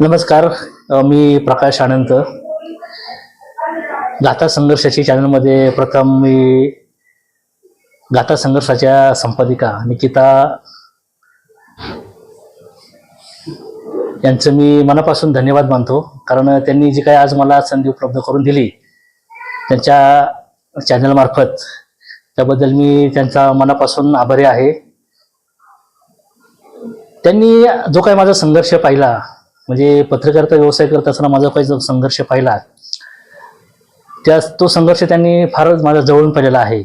नमस्कार मी प्रकाश आनंद. गाथा संघर्षाची चॅनलमध्ये प्रथम मी गाथा संघर्षाच्या संपादिका निकिता यांचं मी मनापासून धन्यवाद मानतो. कारण त्यांनी जी काही आज मला संधी उपलब्ध करून दिली त्यांच्या चॅनलमार्फत त्याबद्दल मी त्यांचा मनापासून आभारी आहे. त्यांनी जो काही माझा संघर्ष पाहिला म्हणजे पत्रकारिता व्यवसाय करत असताना माझा काही जो संघर्ष पाहिला त्या तो संघर्ष त्यांनी फारच माझ्या जवळून पाहिलेला आहे.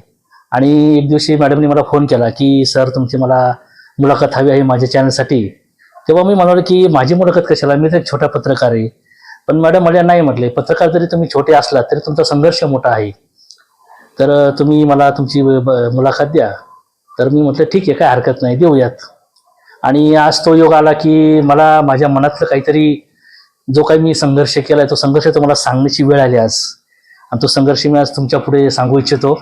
आणि एक दिवशी मॅडमने मला फोन केला की सर तुमची मला मुलाखत हवी आहे माझ्या चॅनलसाठी तेव्हा मी म्हणालो की माझी मुलाखत कशाला? मी तर एक छोटा पत्रकार आहे. पण मॅडम मला नाही म्हटले पत्रकार जरी तुम्ही छोटे असलात तरी तुमचा संघर्ष मोठा आहे. तर तुम्ही मला तुमची मुलाखत द्या. तर मी म्हटलं ठीक आहे काय हरकत नाही देऊयात. आणि आज तो योग आला की मला माझ्या मनातलं काहीतरी जो काही मी संघर्ष केलाय तो संघर्ष तुम्हाला सांगण्याची वेळ आली आज. आणि तो संघर्ष मी आज तुमच्यापुढे सांगू इच्छितो.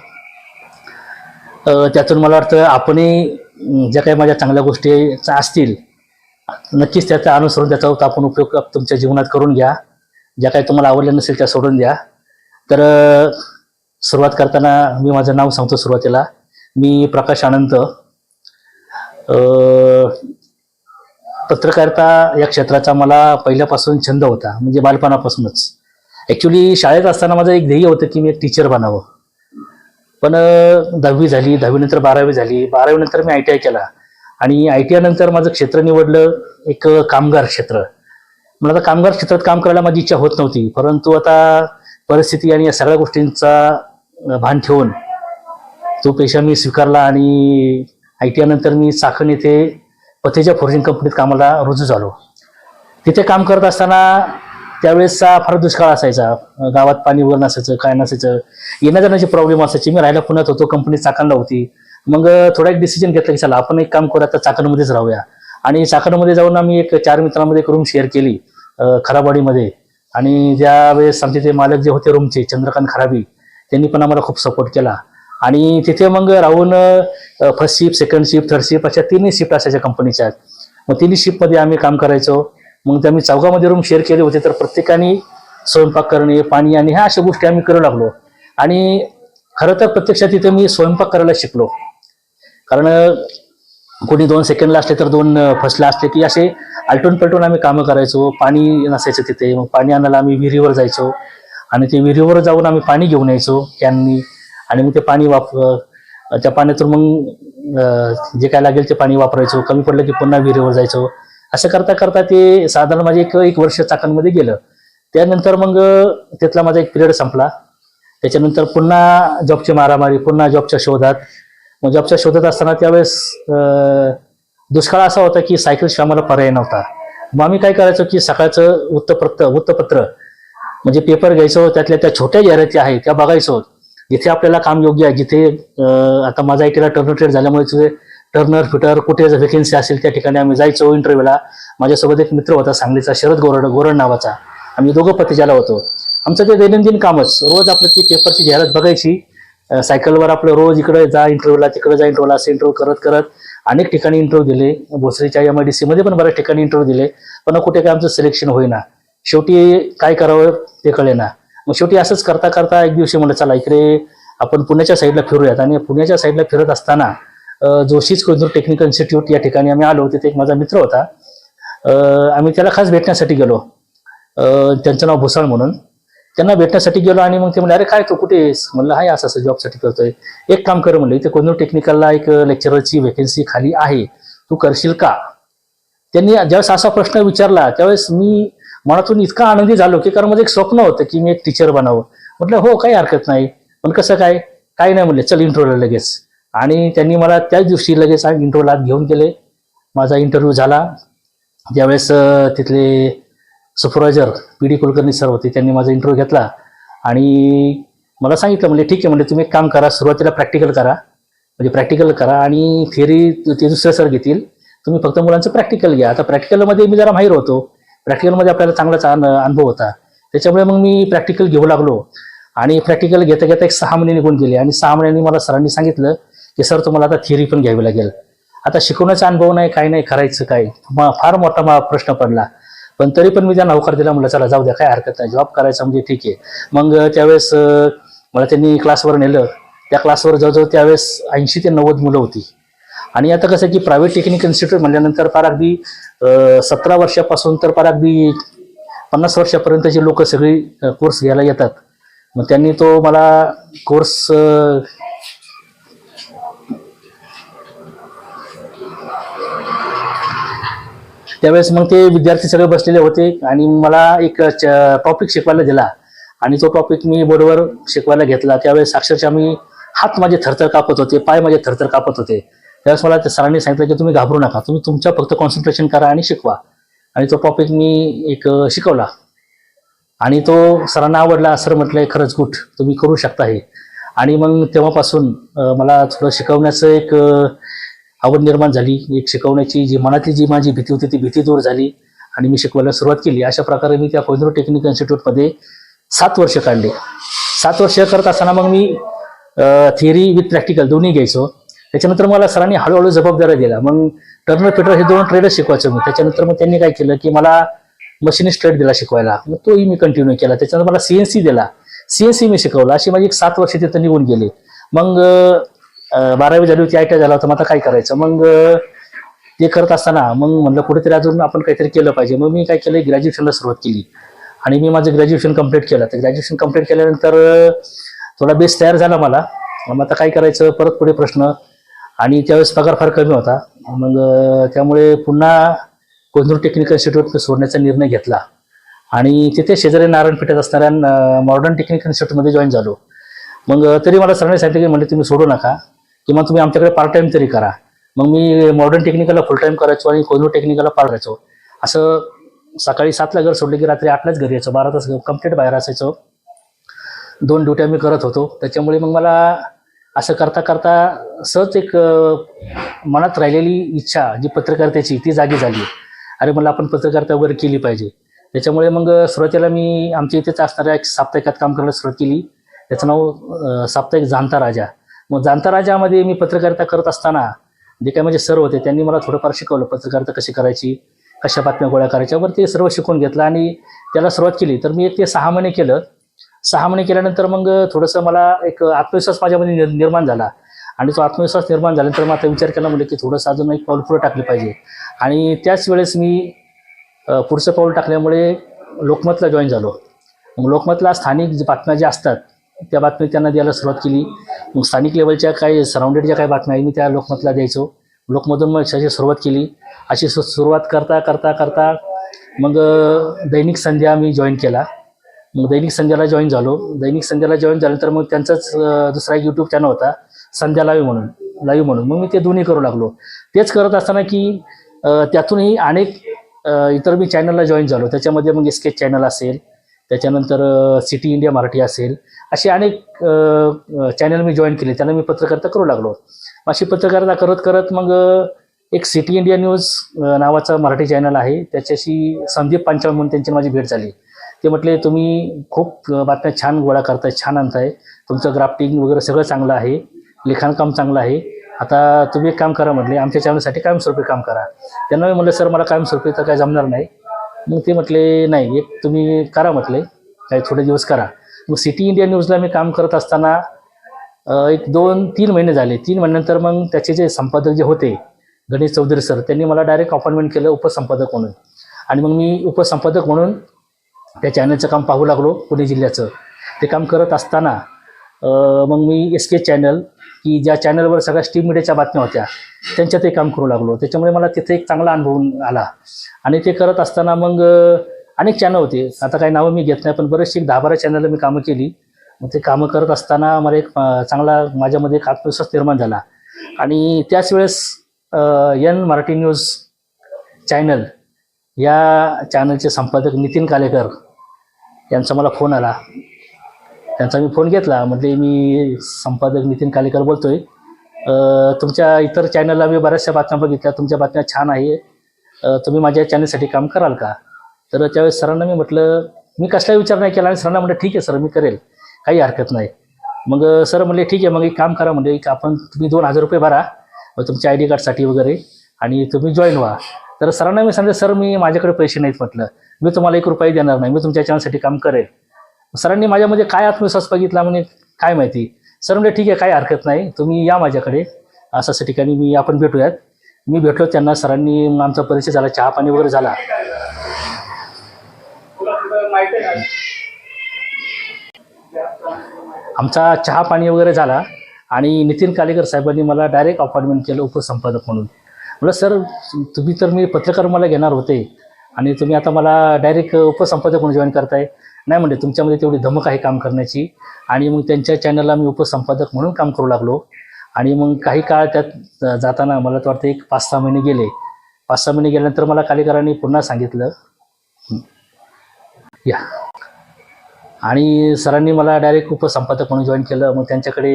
त्यातून मला वाटतं आपणही ज्या काही माझ्या चांगल्या गोष्टी असतील नक्कीच त्याचा अनुसरून त्याचा आपण उपयोग तुमच्या जीवनात करून घ्या. ज्या काही तुम्हाला आवडल्या नसेल त्या सोडून द्या. तर सुरुवात करताना मी माझं नाव सांगतो सुरुवातीला. मी प्रकाश आनंद पत्रकारिता या क्षेत्राचा मला पहिल्यापासून छंद होता म्हणजे बालपणापासूनच. ॲक्च्युली शाळेत असताना माझं एक ध्येय होतं की मी एक टीचर बनावं. पण दहावी झाली दहावीनंतर बारावी झाली बारावीनंतर मी आय टी आय केला. आणि आय टी आयनंतर माझं क्षेत्र निवडलं एक कामगार क्षेत्र. मला आता कामगार क्षेत्रात काम करायला माझी इच्छा होत नव्हती परंतु आता परिस्थिती आणि या सगळ्या गोष्टींचा भान ठेवून तो पेशा मी स्वीकारला आणि आय टी आयनंतर मी चाकण येथे पतीच्या फोर्जिंग कंपनीत कामाला रुजू झालो. तिथे काम करत असताना त्यावेळेसचा फार दुष्काळ असायचा. गावात पाणी वगैरे नसायचं काय नसायचं. येण्या जाण्याची प्रॉब्लेम असायची. मी राहायला पुण्यात होतो कंपनी चाकणला होती. मग थोडा एक डिसिजन घेतलं की चला आपण एक काम करू आता चाकणमध्येच राहूया. आणि चाकणमध्ये जाऊन आम्ही एक चार मित्रांमध्ये एक रूम शेअर केली अं, खराबवाडीमध्ये. आणि ज्यावेळेस आमचे ते मालक जे होते रूमचे चंद्रकांत खराबी त्यांनी पण आम्हाला खूप सपोर्ट केला. आणि तिथे मग राहून first shift second shift third shift अशा तिन्ही शिफ्ट असायच्या कंपनीच्या मग तिन्ही शिफ्टमध्ये आम्ही काम करायचो. मग ते आम्ही चौघामध्ये रूम शेअर केले होते. तर प्रत्येकाने स्वयंपाक करणे पाणी आणि ह्या अशा गोष्टी आम्ही करू लागलो. आणि खरं तर प्रत्यक्षात तिथे मी स्वयंपाक करायला शिकलो. कारण कोणी दोन सेकंडला असले तर दोन फर्स्टला असले की असे आलटून पलटून आम्ही कामं करायचो. पाणी नसायचं तिथे. मग पाणी आणायला आम्ही विहिरीवर जायचो. आणि ते विहिरीवर जाऊन आम्ही पाणी घेऊन यायचो कॅननी. आणि मग ते पाणी वाप त्या पाण्यातून मग जे काय लागेल ते पाणी वापरायचो. कमी पडलं की पुन्हा विहिरीवर जायचो. असं करता करता ते साधारण माझे एक एक वर्ष चाकणमध्ये गेलं. त्यानंतर मग तिथला माझा एक पिरियड संपला. त्याच्यानंतर पुन्हा जॉबची मारामारी पुन्हा जॉबच्या शोधात. मग जॉबच्या शोधत असताना त्यावेळेस दुष्काळ असा होता की सायकलशिवाय आम्हाला पर्याय नव्हता. मग आम्ही काय करायचो की सकाळचं वृत्तपत्र वृत्तपत्र म्हणजे पेपर घ्यायचो. त्यातल्या त्या छोट्या जाहिराती आहेत त्या बघायचो. जिथे आपल्याला काम योग्य आहे जिथे आता माझा आयटीला टर्नर ट्रेड झाल्यामुळे तुझे टर्नर फिटर कुठे जर व्हेकन्सी असेल त्या ठिकाणी आम्ही जायचो इंटरव्ह्यूला माझ्यासोबत एक मित्र होता सांगलीचा शरद गोरड गोरड नावाचा. आम्ही दोघं पतीजाला होतो. आमचं ते दैनंदिन कामच. रोज आपलं ती पेपरची जाहिरात बघायची. सायकलवर आपलं रोज इकडे जा इंटरव्ह्यूला तिकडे जा इंटरव्ह्यूला असं इंटरव्ह्यू करत करत अनेक ठिकाणी इंटरव्ह्यू दिले. भोसरीच्या एम आय डी सीमध्ये पण बऱ्याच ठिकाणी इंटरव्ह्यू दिले. पण कुठे काय आमचं सिलेक्शन होईना. शेवटी काय करावं ते कळेना. मग शेवटी असंच करता करता एक दिवशी म्हणलं चला इकडे आपण पुण्याच्या साईडला फिरूयात. आणि पुण्याच्या साईडला फिरत असताना जोशीच कोंदूर टेक्निकल इन्स्टिट्यूट या ठिकाणी आम्ही आलो तिथे एक माझा मित्र होता. आम्ही त्याला खास भेटण्यासाठी गेलो. त्यांचं नाव भुसाळ म्हणून. त्यांना भेटण्यासाठी गेलो आणि मग ते म्हणले अरे काय तू कुठे आहेस? म्हणलं हाय असं असं जॉबसाठी करतोय. एक काम कर म्हणलं इथे कोंदूर टेक्निकलला एक लेक्चररची व्हेकन्सी खाली आहे. तू करशील का? त्यांनी ज्यावेळेस असा प्रश्न विचारला त्यावेळेस मी मनातून इतका आनंदी झालो की कारण माझं एक स्वप्न होतं की मी एक टीचर बनावं. म्हटलं हो काही हरकत नाही. पण कसं काय? काही नाही म्हणले चल इंटरव्ह्यूला लगेच. आणि त्यांनी मला त्याच दिवशी लगेच इंटरव्ह्यूला घेऊन गेले. माझा इंटरव्ह्यू झाला. ज्यावेळेस तिथले supervisor P D Kulkarni sir होते त्यांनी माझा इंटरव्ह्यू घेतला. आणि मला सांगितलं म्हणजे ठीक आहे म्हणजे तुम्ही एक काम करा सुरुवातीला प्रॅक्टिकल करा. म्हणजे प्रॅक्टिकल करा आणि थिअरी ते दुसरे सर घेतील. तुम्ही फक्त मुलांचं प्रॅक्टिकल घ्या. आता प्रॅक्टिकलमध्ये मी जरा माहीर होतो. प्रॅक्टिकलमध्ये आपल्याला चांगलाच अन- अनुभव होता. त्याच्यामुळे मग मी प्रॅक्टिकल घेऊ लागलो. आणि प्रॅक्टिकल घेता घेता एक सहा महिने निघून गेले. आणि सहा महिन्यांनी मला सरांनी सांगितलं की सर तुम्हाला आता थिअरी पण घ्यावी लागेल. आता शिकवण्याचा अनुभव नाही काय नाही करायचं काय? फार मोठा मला प्रश्न पडला. पण तरी पण मी त्यांना होकार दिला म्हटलं चला जाऊ द्या काय हरकत नाही. जॉब करायचा म्हणजे ठीक आहे. मग त्यावेळेस मला त्यांनी क्लासवर नेलं. त्या क्लासवर जवळजवळ त्यावेळेस ऐंशी ते नव्वद मुलं होती. आणि आता कसं की प्रायव्हेट टेक्निकल इन्स्टिट्यूट म्हणल्यानंतर फार अगदी सतरा वर्षापासून तर फार अगदी पन्नास वर्षापर्यंतची लोक सगळी कोर्स घ्यायला येतात. मग त्यांनी तो मला कोर्स त्यावेळेस मग ते विद्यार्थी सगळे बसलेले होते आणि मला एक टॉपिक शिकवायला दिला. आणि तो टॉपिक मी बोर्डवर शिकवायला घेतला. त्यावेळेस अक्षरशः मी हात माझे थरथर कापत होते पाय माझे थरथर कापत होते. त्यावेळेस मला त्या सरांनी सांगितलं की तुम्ही घाबरू नका तुम्ही तुमच्या फक्त कॉन्सन्ट्रेशन करा आणि शिकवा. आणि तो टॉपिक मी एक शिकवला. आणि तो सरांना आवडला सर म्हटलंय खरंच गुट तुम्ही करू शकता हे. आणि मग तेव्हापासून मला थोडं शिकवण्याचं एक आवड निर्माण झाली. एक शिकवण्याची जी मनातली जी माझी भीती होती ती भीती दूर झाली. आणि मी शिकवायला सुरुवात केली. अशा प्रकारे मी त्या कोहिनूर टेक्निकल इन्स्टिट्यूटमध्ये सात वर्ष काढले. सात वर्ष करत असताना मग मी थिअरी विथ प्रॅक्टिकल दोन्ही घ्यायचो. त्याच्यानंतर मला सरांनी हळूहळू जबाबदाऱ्या दिल्या. मग टर्नर पेटर हे दोन ट्रेडच शिकवायचं मी त्याच्यानंतर मग त्यांनी काय केलं की मला मशीनिस्ट ट्रेड दिला शिकवायला. मग तोही मी कंटिन्यू केला. त्याच्यानंतर मला सीएनसी दिला. सीएनसी मी शिकवला. अशी माझी एक सात वर्ष तिथं निघून गेली. मग बारावी झाली होती आय टी झाला होता. मग आता काय करायचं? मग ते करत असताना मग म्हणलं कुठेतरी अजून आपण काहीतरी केलं पाहिजे. मग मी काय केलं? ग्रॅज्युएशनला सुरुवात केली. आणि मी माझं ग्रॅज्युएशन कंप्लीट केलं. तर ग्रॅज्युएशन कंप्लीट केल्यानंतर थोडा बेस तयार झाला मला. मग आता काय करायचं? परत पुढे प्रश्न. आणि त्यावेळेस पगार फार कमी होता. मग त्यामुळे पुन्हा कोंदूर टेक्निकल इन्स्टिट्यूट सोडण्याचा निर्णय घेतला. आणि तिथे शेजारी नारायणपेठेत असणाऱ्या मॉडर्न टेक्निकल इन्स्टिट्यूटमध्ये जॉईन झालो. मग तरी मला सरांनी सांगितलं की म्हणजे तुम्ही सोडू नका. किंवा तुम्ही आमच्याकडे पार्ट टाइम तरी करा. मग मी मॉडर्न टेक्निकलला फुल टाईम करायचो आणि कोंदूर टेक्निकलला पार्ट करायचो असं सकाळी सातला घर सोडलं की रात्री आठलाच घरी यायचो. बारा तास कंप्लीट बाहेर असायचो. दोन ड्युट्या मी करत होतो. त्याच्यामुळे मग मला असं करता करता सहज एक मनात राहिलेली इच्छा जी पत्रकारितेची ती जागी झाली. अरे मला आपण पत्रकारिता वगैरे केली पाहिजे. त्याच्यामुळे मग सुरुवातीला मी आमच्या इथेच असणाऱ्या एक साप्ताहिकात काम करायला सुरुवात केली. त्याचं नाव साप्ताहिक जाणता राजा. मग जाणता राजामध्ये मी पत्रकारिता करत असताना जे काही म्हणजे सर होते त्यांनी मला थोडंफार शिकवलं पत्रकारिता कशी करायची कशा बातम्या गोळा करायच्या वर ते सर्व शिकून घेतलं आणि त्याला सुरुवात केली. तर मी एक ते सहा महिने केलं. सहा महिने केल्यानंतर मग थोडंसं मला एक आत्मविश्वास माझ्यामध्ये निर्माण झाला. आणि तो आत्मविश्वास निर्माण झाल्यानंतर मग आता विचार केला म्हणजे की थोडंसं अजून एक पाऊल पुढे टाकलं पाहिजे. आणि त्याच वेळेस मी पुढचं पाऊल टाकल्यामुळे लोकमतला जॉईन झालो. मग लोकमतला स्थानिक बातम्या ज्या असतात त्या बातम्या त्यांना द्यायला सुरुवात केली. मग स्थानिक लेवलच्या काही सराउंडेड ज्या काही बातम्या आहेत मी त्या लोकमतला द्यायचो. लोकमतून मग अशी सुरुवात केली. अशी सु सुरुवात करता करता करता मग दैनिक संध्या मी जॉईन केला. मग दैनिक संध्याला जॉईन झालो. दैनिक संध्याला जॉईन झाल्यानंतर मग त्यांचाच दुसरा एक यूट्यूब चॅनल होता संध्या लाईव्ह म्हणून लाईव्ह म्हणून. मग मी ते दोन्ही करू लागलो. तेच करत असताना की त्यातूनही अनेक इतर मी चॅनलला जॉईन झालो. त्याच्यामध्ये मग स्केच चॅनल असेल त्याच्यानंतर सिटी इंडिया मराठी असेल असे अनेक चॅनल मी जॉईन केले. त्यांना मी पत्रकारिता करू लागलो. अशी पत्रकारिता करत करत मग एक सिटी इंडिया न्यूज नावाचा मराठी चॅनल आहे. त्याच्याशी संदीप पांचाळ म्हणून त्यांची माझी भेट झाली. ते म्हटले तुम्ही खूप बातम्या छान गोळा करताय छान आणताय. तुमचं ग्राफ्टिंग वगैरे सगळं चांगलं आहे. लिखाणकाम चांगलं आहे. आता तुम्ही एक काम करा म्हटले आमच्या चॅनलसाठी कायमस्वरूपी काम करा. त्यांना मी म्हटलं सर मला कायमस्वरूपी तर काय जमणार नाही. मग ते म्हटले नाही एक तुम्ही करा म्हटले काही थोडे दिवस करा. मग सिटी इंडिया न्यूजला मी काम करत असताना एक दोन तीन महिने झाले. तीन महिन्यानंतर मग त्याचे जे संपादक जे होते गणेश चौधरी सर त्यांनी मला डायरेक्ट अपॉइंटमेंट केलं उपसंपादक म्हणून. आणि मग मी उपसंपादक म्हणून त्या चॅनलचं काम पाहू लागलो पुणे जिल्ह्याचं. ते काम करत असताना मग मी एस के चॅनल की ज्या चॅनलवर सगळ्या स्टीम मीडियाच्या बातम्या होत्या त्यांच्यातही ते काम करू लागलो. त्याच्यामुळे मला तिथे एक चांगला अनुभव आला. आणि ते करत असताना मग अनेक चॅनल होते. आता काही नावं मी घेत नाही पण बरेचसे एक दहा बारा चॅनल मी कामं केली. मग ते कामं करत असताना मला एक चांगला माझ्यामध्ये एक आत्मविश्वास निर्माण झाला. आणि त्याच वेळेस एन मराठी न्यूज चॅनल या चॅनलचे संपादक नितीन कालेकर यांचा मला फोन आला. त्यांचा मी फोन घेतला. म्हणजे मी संपादक नितीन कालेकर बोलतोय. तुमच्या इतर चॅनलला मी बऱ्याचशा बातम्या बघितल्या. तुमच्या बातम्या छान आहे. तुम्ही माझ्या चॅनलसाठी काम कराल का? तर त्यावेळेस सरांना मी म्हटलं मी कसलाही विचार नाही केला आणि सरांना म्हटलं ठीक आहे सर मी करेल. काही हरकत नाही. मग सर म्हणले ठीक आहे मग एक काम करा. म्हणजे एक आपण तुम्ही दोन हजार रुपये भरा. मग तुमच्या आय डी कार्डसाठी वगैरे आणि तुम्ही जॉईन व्हा. तर सरांना मी सांगितलं सर मी माझ्याकडे पैसे नाहीत म्हटलं. मी तुम्हाला एक रुपयाही देणार नाही. मी तुमच्या चॅनलसाठी काम करेल. सरांनी माझ्यामध्ये काय आत्मविश्वास बघितला म्हणजे काय माहिती. सर म्हणजे ठीक आहे काही हरकत नाही. तुम्ही या माझ्याकडे. असं असं ठिकाणी मी आपण भेटूयात. मी भेटलो त्यांना सरांनी मग आमचा परिचय झाला चहा पाणी वगैरे झाला. आमचा चहा पाणी वगैरे झाला आणि नितीन कालेकर साहेबांनी मला डायरेक्ट अपॉइंटमेंट केलं उपसंपादक म्हणून. म्हटलं सर तुम्ही तर मी पत्रकार मला घेणार होते आणि तुम्ही आता मला डायरेक्ट उपसंपादक म्हणून जॉईन करताय. नाही म्हणजे तुमच्यामध्ये तेवढी धमक आहे काम करण्याची आणि मग त्यांच्या चॅनलला मी उपसंपादक म्हणून काम करू लागलो आणि मग काही काळ त्यात जाताना मला तर वाटतं एक पाच सहा महिने गेले. पाच सहा महिने गेल्यानंतर मला कालेकरांनी पुन्हा सांगितलं. या. आणि सरांनी मला डायरेक्ट उपसंपादक म्हणून जॉईन केलं. मग त्यांच्याकडे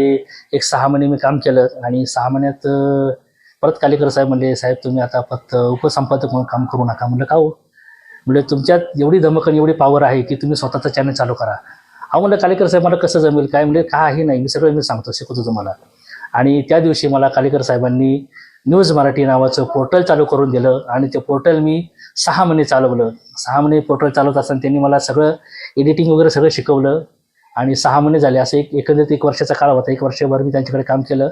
एक सहा महिने मी काम केलं आणि सहा महिन्यात परत कालेकर साहेब म्हणले साहेब तुम्ही आता फक्त उपसंपादक म्हणून काम करू नका. म्हणलं का हो? म्हणजे तुमच्यात एवढी धमक आणि एवढी पॉवर आहे की तुम्ही स्वतःचा चॅनल चालू करा. अहो म्हणलं कालेकर साहेब मला कसं जमेल? काय? म्हणजे काही नाही मी सगळं मी सांगतो शिकवतो तुम्हाला. आणि त्या दिवशी मला कालेकर साहेबांनी न्यूज मराठी नावाचं पोर्टल चालू करून दिलं आणि ते पोर्टल मी सहा महिने चालवलं. सहा महिने पोर्टल चालवत असताना त्यांनी मला सगळं एडिटिंग वगैरे सगळं शिकवलं. आणि सहा महिने झाले असं एक एकंदरीत एक वर्षाचा काळ होता. एक वर्षभर मी त्यांच्याकडे काम केलं.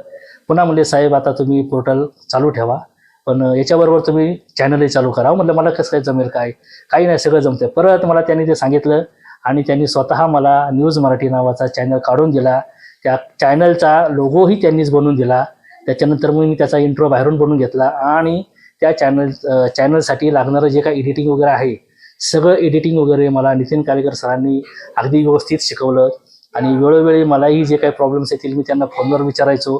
पुन्हा म्हणले साहेब आता तुम्ही पोर्टल चालू ठेवा. पण याच्याबरोबर तुम्ही चॅनलही चालू करा. म्हणलं मला कसं काय जमेल काय? काही नाही सगळं जमतं परत मला त्यांनी ते सांगितलं आणि त्यांनी स्वतः मला न्यूज मराठी नावाचा चॅनल काढून दिला. त्या चॅनलचा लोगोही त्यांनीच बनवून दिला. त्याच्यानंतर मग मी त्याचा इंट्रो बाहेरून बनवून घेतला आणि त्या चॅनल चॅनलसाठी लागणारं जे काही एडिटिंग वगैरे आहे सगळं एडिटिंग वगैरे मला नितीन कालेकर सरांनी अगदी व्यवस्थित शिकवलं. आणि वेळोवेळी मलाही जे काही प्रॉब्लेम्स येतील मी त्यांना फोनवर विचारायचो.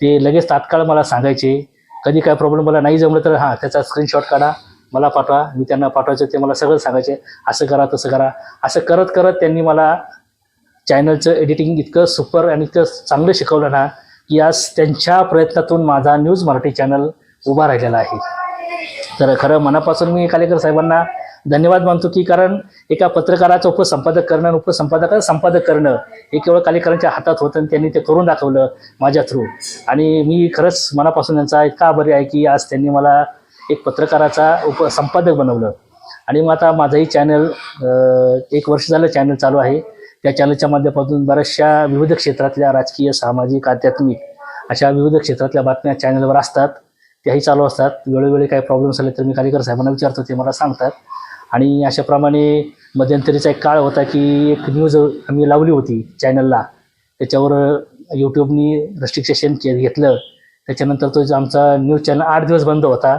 ते लगेच तात्काळ मला सांगायचे. कधी काय प्रॉब्लेम मला नाही जमलं तर हां त्याचा स्क्रीनशॉट काढा मला पाठवा. मी त्यांना पाठवायचं ते मला सगळं सांगायचे. असं करा तसं करा. असं करत करत त्यांनी मला चॅनलचं एडिटिंग इतकं सुपर आणि इतकं चांगलं शिकवलं ना की आज त्यांच्या प्रयत्नातून माझा न्यूज मराठी चॅनल उभा राहिलेला आहे. तर खरं मनापासून मी कालेकर साहेबांना धन्यवाद मानतो की कारण एका पत्रकाराचं उपसंपादक करणं आणि उपसंपादकाचं संपादक करणं हे केवळ कालेकरांच्या हातात होतं आणि त्यांनी ते करून दाखवलं माझ्या थ्रू. आणि मी खरंच मनापासून त्यांचा इतका आभारी आहे की आज त्यांनी मला एक पत्रकाराचा उपसंपादक बनवलं. आणि मग आता माझंही चॅनल एक वर्ष झालं चॅनल चालू आहे. त्या चॅनलच्या माध्यमातून बऱ्याचशा विविध क्षेत्रातल्या राजकीय सामाजिक आध्यात्मिक अशा विविध क्षेत्रातल्या बातम्या चॅनलवर असतात. त्याही चालू असतात. वेळोवेळी काही प्रॉब्लेम्स आले तर मी कालेकर साहेबांना विचारतो ते मला सांगतात. आणि अशाप्रमाणे मध्यंतरीचा एक काळ होता की एक न्यूज आम्ही लावली होती चॅनलला. त्याच्यावर यूट्यूबनी रेस्ट्रिक्शन के घेतलं. त्याच्यानंतर तो आमचा न्यूज चॅनल आठ दिवस बंद होता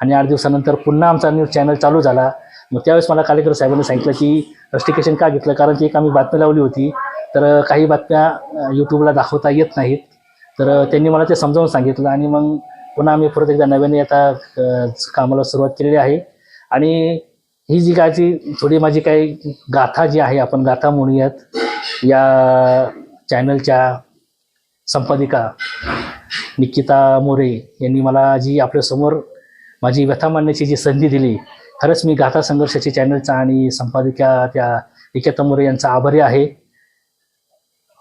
आणि आठ दिवसानंतर पुन्हा आमचा न्यूज चॅनल चालू झाला. मग त्यावेळेस मला कालेकर साहेबांनी सांगितलं की रेस्ट्रिकेशन का घेतलं? कारण ती एक आम्ही बातमी लावली होती. तर काही बातम्या यूट्यूबला दाखवता येत नाहीत. तर त्यांनी मला ते समजावून सांगितलं आणि मग पुन्हा आम्ही परत एकदा नव्याने आता कामाला सुरुवात केलेली आहे. आणि ही जी काय जी थोडी माझी काही गाथा जी आहे आपण गाथा म्हणूयात या चॅनलच्या संपादिका निकिता मोरे यांनी मला जी आपल्यासमोर माझी व्यथा मांडण्याची जी संधी दिली खरंच मी गाथा संघर्षाची चॅनलचा आणि संपादिका त्या निकिता मोरे यांचा आभारी आहे.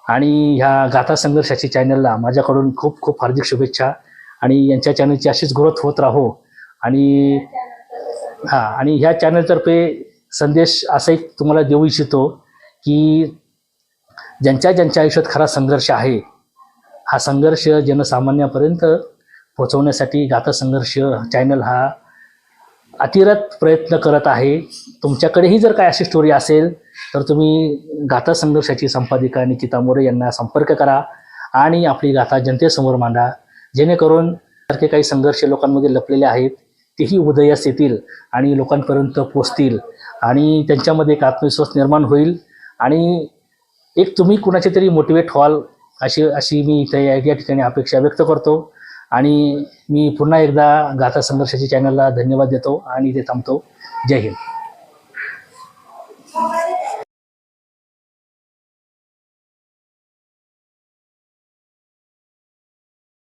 आणि ह्या गाथा संघर्षाची चॅनलला माझ्याकडून खूप खूप हार्दिक शुभेच्छा. आणि यांच्या चॅनलची अशीच ग्रोथ होत राहो. आणि हां आणि ह्या चॅनलतर्फे संदेश असा एक तुम्हाला देऊ इच्छितो की ज्यांच्या ज्यांच्या आयुष्यात खरा संघर्ष आहे हा संघर्ष जनसामान्यापर्यंत पोहोचवण्यासाठी गाथा संघर्ष चॅनल हा अतिरत प्रयत्न करत आहे. तुमच्याकडेही जर काय अशी स्टोरी असेल तर तुम्ही गाथा संघर्षाची संपादिका निकिता मोरे यांना संपर्क करा आणि आपली गाथा जनतेसमोर मांडा जेणेकरून सारखे काही संघर्ष लोकांमध्ये लपलेले आहेत. तेही उदयास येतील आणि लोकांपर्यंत पोचतील आणि त्यांच्यामध्ये एक आत्मविश्वास निर्माण होईल. आणि एक तुम्ही कुणाचे तरी मोटिवेट व्हाल अशी अशी मी इथे या ठिकाणी अपेक्षा व्यक्त करतो. आणि मी पुन्हा एकदा गाथा संघर्षाच्या चॅनलला धन्यवाद देतो आणि ते थांबतो. जय हिंद.